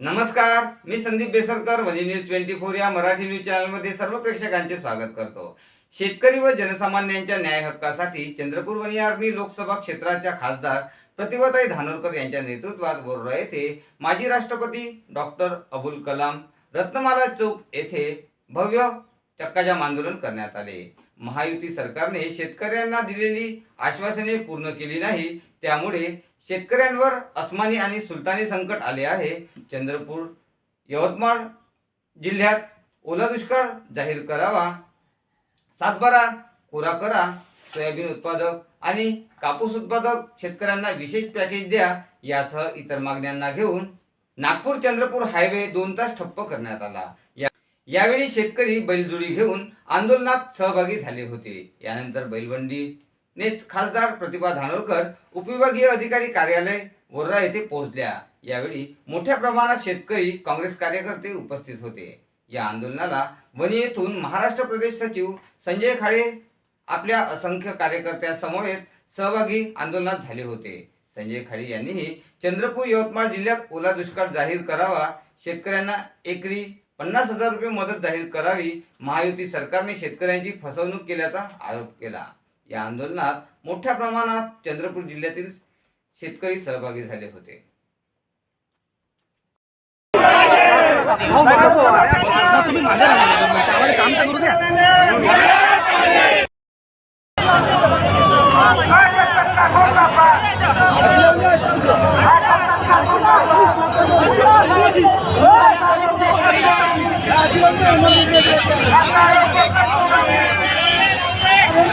नमस्कार मी संदीप बेसरकर म्हणजे news twenty four या मराठी न्यूज चॅनलमध्ये सर्व प्रेक्षकांचे स्वागत करतो. शेतकरी व जनसामान्यांच्या न्याय हक्कासाठी चंद्रपूर वनी लोकसभा क्षेत्राच्या खासदार प्रतिभाताई धानोरकर यांच्या नेतृत्वात वरोरा येथे माजी राष्ट्रपती डॉक्टर अबुल कलाम रत्नमाला चौक येथे भव्य चक्काजाम आंदोलन करण्यात आले. महायुती सरकारने शेतकऱ्यांना दिलेली आश्वासने पूर्ण केली नाही त्यामुळे शेतकऱ्यांवर अस्मानी आणि सुलतानी संकट आले आहे. चंद्रपूर यवतमाळ जिल्ह्यात ओला दुष्काळ जाहीर करावा. सातबारा कोरा करा. सोयाबीन उत्पादक आणि कापूस उत्पादक शेतकऱ्यांना विशेष पॅकेज द्या यासह इतर मागण्यांना घेऊन नागपूर चंद्रपूर हायवे दोन तास ठप्प करण्यात आला. या यावेळी शेतकरी बैलजोडी घेऊन आंदोलनात सहभागी झाले होते. यानंतर नेच खासदार प्रतिभा धानोरकर उपविभागीय अधिकारी कार्यालय वर्रा येथे पोहोचल्या. यावेळी मोठ्या प्रमाणात शेतकरी काँग्रेस कार्यकर्ते उपस्थित होते. या आंदोलनाला वणी येथून महाराष्ट्र प्रदेश सचिव संजय खाडे आपल्या असंख्य कार्यकर्त्यांसमवेत सहभागी आंदोलनात झाले होते. संजय खाडे यांनीही चंद्रपूर यवतमाळ जिल्ह्यात ओला दुष्काळ जाहीर करावा शेतकऱ्यांना एकरी पन्नास हजार रुपये मदत जाहीर करावी महायुती सरकारने शेतकऱ्यांची फसवणूक केल्याचा आरोप केला. या आंदोलनात मोठ्या प्रमाणात चंद्रपूर जिल्ह्यातील शेतकरी सहभागी झाले होते.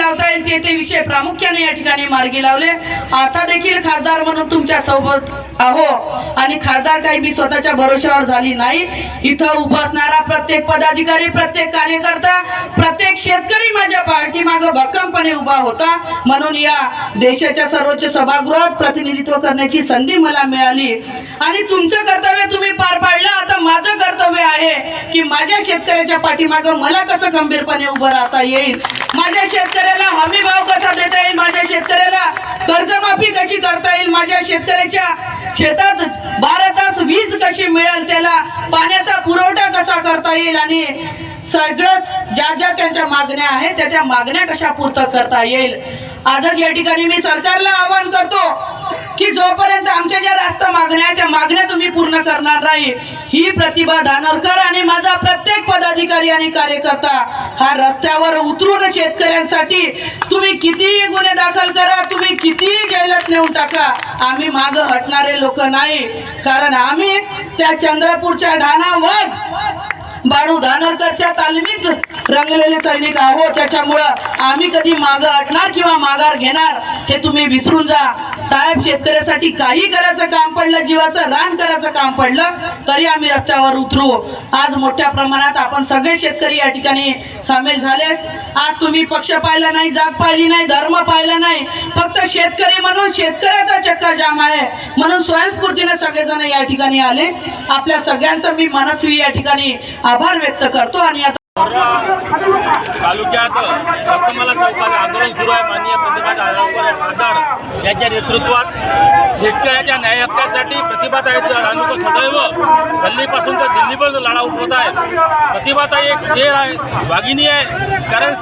लावता येईल ते ते विषय प्रामुख्याने या ठिकाणी मार्गी लावले. आता देखील खासदार म्हणून तुमच्यासोबत आहो. आणि खासदार काही मी स्वतःच्या भरोश्यावर झाली नाही. इथं उपसणारा प्रत्येक पदाधिकारी प्रत्येक कार्यकर्ता प्रत्येक शेतकरी माझ्या पाठीमागं भक्कमपणे उभा होता. म्हणून या देशाच्या सर्वोच्च सभागृहात प्रतिनिधित्व करण्याची संधी मला मिळाली. आणि तुमचं कर्तव्य तुम्ही पार पाडलं. आता माझं कर्तव्य आहे की माझ्या शेतकऱ्याच्या पाठीमागं मला कसं खंबीरपणे उभं राहता येईल? माझ्या शेतकऱ्याला हमी भाव कसा देता येईल माझ्या शेतकऱ्याला? कर्जमाफी कशी करता येईल माझ्या शेतकऱ्याच्या? शेतात बारा तास वीज कशी मिळेल त्याला? पाण्याचा पुरवठा कसा करता येईल? आणि सगळंच ज्या ज्या त्यांच्या मागण्या आहेत त्या त्या मागण्या कशा पूर्त करता येईल? आजच या ठिकाणी मी सरकारला आवाहन करतो. की जोपर्यंत आमच्या ज्या रास्त मागण्या आहेत त्या मागण्या तुम्ही पूर्ण करणार नाही. ही प्रतिभा दानरकर आणि माझा प्रत्येक पदाधिकारी आणि कार्यकर्ता हा रस्त्यावर उतरून शेतकऱ्यांसाठी तुम्ही कितीही गुन्हे दाखल करा तुम्ही कितीही जेलात नेऊन टाका. आम्ही माग हटणारे लोक नाही. कारण आम्ही त्या चंद्रपूरच्या ढाणावर बाळू धानरकरच्या तालमीत रंगलेले सैनिक आहोत. त्याच्यामुळं आम्ही कधी मागं हटणार किंवा माघार घेणार हे तुम्ही विसरून जा. साहेब शेतकऱ्यासाठी काही करायचं काम पडलं जीवाचं रान करायचं काम पडलं तरी आम्ही रस्त्यावर उतरू. आज मोठ्या प्रमाणात आपण सगळे शेतकरी या ठिकाणी सामील झाले. आज तुम्ही पक्ष पाहिला नाही जात पाहिली नाही धर्म पाहिला नाही. फक्त शेतकरी म्हणून शेतकऱ्याचा चक्का जाम आहे. म्हणून स्वयंस्फूर्तीने सगळेजण या ठिकाणी आले. आपल्या सगळ्यांचं मी मनस्वी या ठिकाणी आभार व्यक्त करतो आणि आता तालुक्यात रक्तमाला चौकात आंदोलन सुरू आहे. माननीय प्रतिभा जाधवकर खासदार यांच्या नेतृत्वात शेतकऱ्याच्या न्याय हक्कासाठी प्रतिभाताई जाधवकर सदैव हल्लीपासून तर दिल्लीपर्यंत लढा उठवत आहेत प्रतिभाताई एक शेर आहे वाघिणी आहे. कारण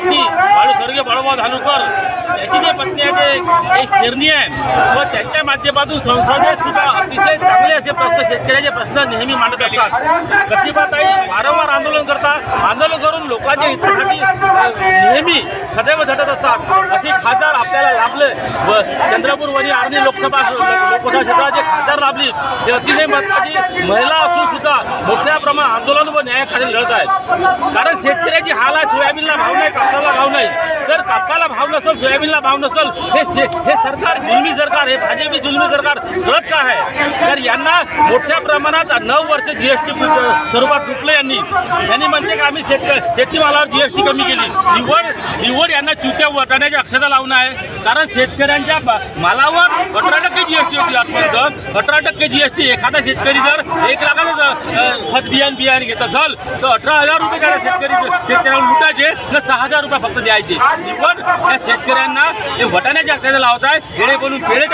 पत्नी बाळू स्वर्गीय बाळूभाऊ धानुकर त्याची जी पत्नी आहे ते एक शेरणी आहे. व त्यांच्या माध्यमातून संसदेत सुद्धा अतिशय चांगले असे प्रश्न शेतकऱ्याचे प्रश्न नेहमी मांडत असतात. प्रतिभाताई वारंवार आंदोलन करतात. आंदोलन करून लोकांच्या हितासाठी नेहमी सदैव झटत असतात. असे खासदार आपल्याला लाभले. व चंद्रपूर वनी आर्णी लोकसभा लोकसभा क्षेत्राचे खासदार लाभली हे अतिशय महत्वाची महिला असून आंदोलन व न्यायाखाली लढत आहेत. कारण शेतकऱ्याची हाल आहे सोयाबीनला भाव नाही कापसाला भाव नाही. जर कापसाला भाव नसेल सोयाबीनला भाव नसेल हे शे- हे सरकार जुलमी सरकार हे भाजपी जुलमी सरकार करत का आहे? तर यांना मोठ्या प्रमाणात नऊ वर्ष जीएसटी स्वरूपात तुटलं यांनी. यांनी म्हणते की आम्ही शेत शेतीमालावर जीएसटी कमी केली. निवड निवड यांना चुक्या वटाण्याच्या अक्षता लावणं आहे. कारण शेतकऱ्यांच्या मालावर अठरा टक्के जीएसटी होती आजपर्यंत अठरा टक्के जीएसटी एखादा शेतकरी जर एक लाखाचं खत बियाण बियाणे घेत असेल तर अठरा हजार रुपये त्याला शेतकरी शेतकऱ्याला लुटायचे तर सहा हजार रुपये फक्त द्यायचे. पण त्या शेतकऱ्यांना हे वटाण्याची अक्षता लावत आहे खेडे बनून पेढे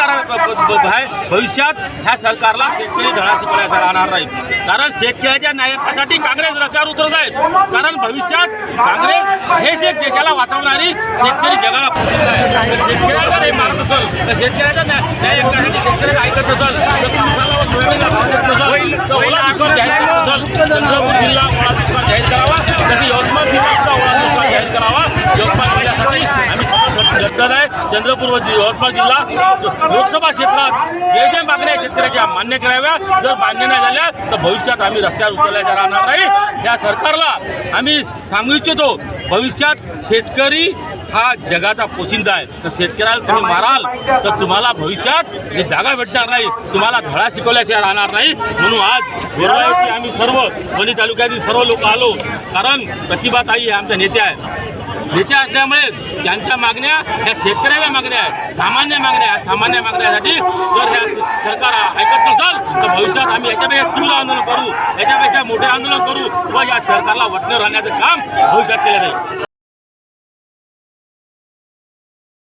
आहे. भविष्यात ह्या सरकारला शेतकरी धडा पडायचा राहणार नाही. कारण शेतकऱ्याच्या न्यायासाठी काँग्रेस रस्त्यावर उतरत आहे. कारण भविष्यात काँग्रेस हेच एक देशाला वाचवणारी शेतकरी जगाला तर शेतकऱ्याला मारत असेल तर शेतकऱ्याच्या न्याय शेतकऱ्याला ऐकत नसेल जिल्हा जाहीर करावा तसं यवतमाळ जिल्हा सुद्धा ओला दुष्काळ जाहीर करावा यवतमाळ जिल्ह्यासाठी आम्ही सतत लढत पूर्व यवतमाळ जिल्हा लोकसभा क्षेत्रात जे जे मागण्या शेतकऱ्याच्या मान्य कराव्या. जर मान्य नाही झाल्या तर भविष्यात आम्ही रस्त्यावर उतरल्याच्या राहणार नाही. या सरकारला आम्ही सांगू इच्छितो भविष्यात शेतकरी हा जगाचा पोशिंदा आहे. तर शेतकऱ्याला तुम्ही माराल तर तुम्हाला भविष्यात हे जागा भेटणार नाही. तुम्हाला धडा शिकवल्याशिवाय राहणार नाही. म्हणून आज गोरगावची आम्ही सर्व वणी तालुक्यातील सर्व लोक आलो. कारण प्रतिभाताई हे आमच्या नेत्या आहेत. नेते असल्यामुळे त्यांच्या मागण्या या शेतकऱ्याच्या मागण्या आहेत. सामान्य मागण्या आहेत. सामान्य मागण्यासाठी जर ह्या सरकार ऐकत नसाल तर भविष्यात आम्ही याच्यापेक्षा तीव्र आंदोलन करू याच्यापेक्षा मोठे आंदोलन करू व या सरकारला वटणं राहण्याचं काम भविष्यात केलं जाईल.